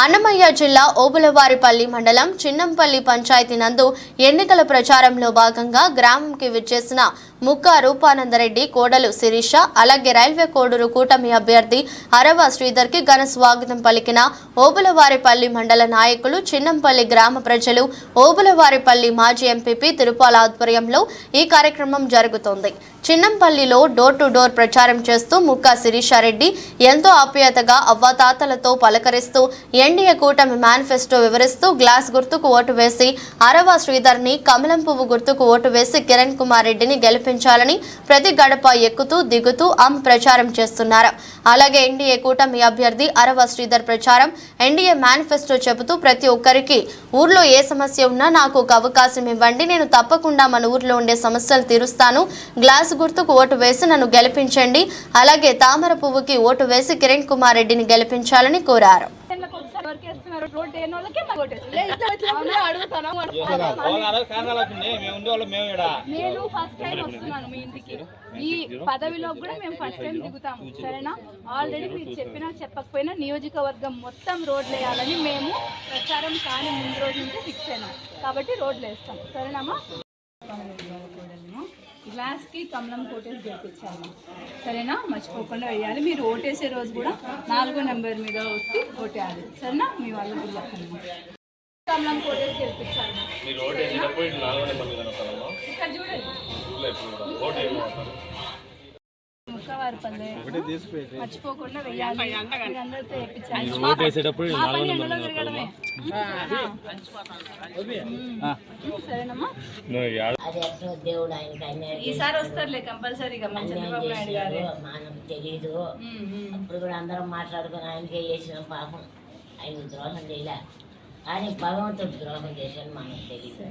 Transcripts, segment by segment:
అన్నమయ్య జిల్లా ఓబులవారిపల్లి మండలం చిన్నంపల్లి పంచాయతీ నందు ఎన్నికల ప్రచారంలో భాగంగా గ్రామంకి విచ్చేసిన ముక్క రూపానందరెడ్డి కోడలు శిరీష అలాగే రైల్వే కోడూరు కూటమి అభ్యర్థి అరవ శ్రీధర్కి ఘన స్వాగతం పలికిన ఓబులవారిపల్లి మండల నాయకులు చిన్నంపల్లి గ్రామ ప్రజలు ఓబులవారిపల్లి మాజీ ఎంపీపీ తిరుపాల ఆధ్వర్యంలో ఈ కార్యక్రమం జరుగుతోంది. చిన్నంపల్లిలో డోర్ టు డోర్ ప్రచారం చేస్తూ ముక్కా శిరీషారెడ్డి ఎంతో ఆప్యాయతగా అవ్వాతాతలతో పలకరిస్తూ ఎన్డీఏ కూటమి మేనిఫెస్టో వివరిస్తూ గ్లాస్ గుర్తుకు ఓటు వేసి అరవ శ్రీధర్ని కమలం పువ్వు గుర్తుకు ఓటు వేసి కిరణ్ కుమార్ రెడ్డిని గెలిపి కల్పించాలని ప్రతి గడప ఎక్కుతూ దిగుతూ అమ్ ప్రచారం చేస్తున్నారు. అలాగే ఎన్డీఏ కూటమి అభ్యర్థి అరవ శ్రీధర్ ప్రచారం ఎన్డీఏ మేనిఫెస్టో చెబుతూ ప్రతి ఒక్కరికి ఊర్లో ఏ సమస్య ఉన్నా నాకు ఒక అవకాశం ఇవ్వండి. నేను తప్పకుండా మన ఊర్లో ఉండే సమస్యలు తీరుస్తాను. గ్లాస్ గుర్తుకు ఓటు వేసి నన్ను గెలిపించండి. అలాగే తామర పువ్వుకి ఓటు వేసి కిరణ్ కుమార్ రెడ్డిని గెలిపించాలని కోరారు. వాళ్ళకే మేము ఇక్కడ నేను ఫస్ట్ టైం వస్తున్నాను మీ ఇంటికి. ఈ పదవిలో కూడా మేము ఫస్ట్ టైం దిగుతాము సరేనా? ఆల్రెడీ మీరు చెప్పినా చెప్పకపోయినా నియోజకవర్గం మొత్తం రోడ్లు వేయాలని మేము ప్రచారం కాని ముందు రోజు నుంచి ఫిక్స్ అయినాం. కాబట్టి రోడ్లు వేస్తాం. సరేనామా గ్లాస్కి కమలం కోటేసి గెలిపించాము సరేనా? మర్చిపోకుండా వేయాలి. మీరు ఓటేసే రోజు కూడా నాలుగో నెంబర్ మీద వచ్చి ఓటేయాలి. సరేనా? మీ వాళ్ళ కమలం కోటేసి గెలిపించాలి మీరు ఓటు మర్చిపోకుండా వెయ్యాలి. ఈసారి వస్తారులే కంపల్సరీగా చంద్రబాబు నాయుడు గారు. మనం తెలీదు. అప్పుడు కూడా అందరం మాట్లాడుకుని ఆయనకే చేసిన పాపం. ఆయన ద్రోహం చేయలే. కానీ భగవంతుడు ద్రోహం చేశాను మనకు తెలియదు.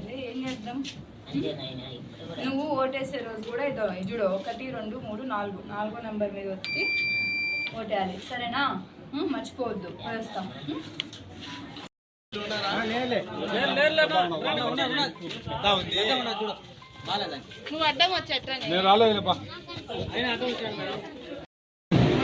నువ్వు ఓటేసే రోజు కూడా ఇదో ఇది చూడు ఒకటి రెండు మూడు నాలుగు నాలుగో నెంబర్ మీద వచ్చి ఓటేయాలి. సరేనా? మర్చిపోవద్దు. వేస్తాం. ఉమ్. నేను రాలేదు